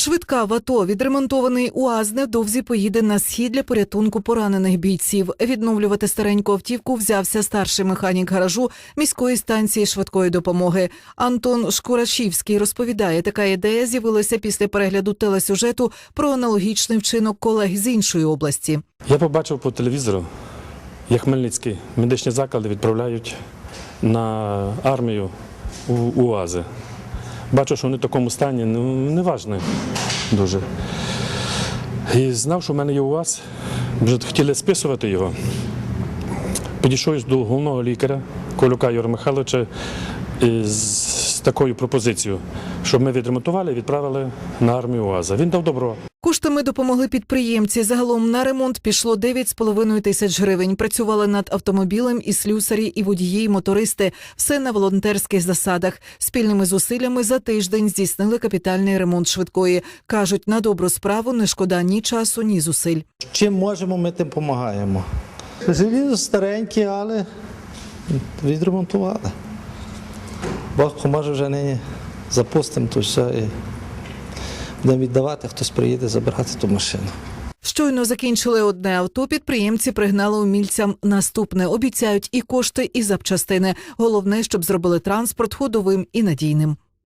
Швидка в АТО відремонтований УАЗ невдовзі поїде на схід для порятунку поранених бійців. Відновлювати стареньку автівку взявся старший механік гаражу міської станції швидкої допомоги. Антон Шкурашівський розповідає, така ідея з'явилася після перегляду телесюжету про аналогічний вчинок колег з іншої області. Я побачив по телевізору, як Хмельницькі медичні заклади відправляють на армію у УАЗи. Бачу, що вони в такому стані, ну не важне дуже. І знав, що в мене є УАЗ, вже хотіли списувати його. Підійшов до головного лікаря Колюка Юра Михайловича з такою пропозицією, щоб ми відремонтували і відправили на армію УАЗа. Він дав добро. Коштами допомогли підприємці. Загалом на ремонт пішло 9,5 тисяч гривень. Працювали над автомобілем і слюсарі, і водії, і мотористи. Все на волонтерських засадах. Спільними зусиллями за тиждень здійснили капітальний ремонт швидкої. кажуть, на добру справу не шкода ні часу, ні зусиль. Чим можемо, ми тим допомагаємо. Желізо старенькі, але відремонтували. Бог поможе вже нині запустимо то все і будемо віддавати, хтось приїде забирати ту машину. Щойно закінчили одне авто. Підприємці пригнали умільцям наступне. Обіцяють і кошти, і запчастини. Головне, щоб зробили транспорт ходовим і надійним.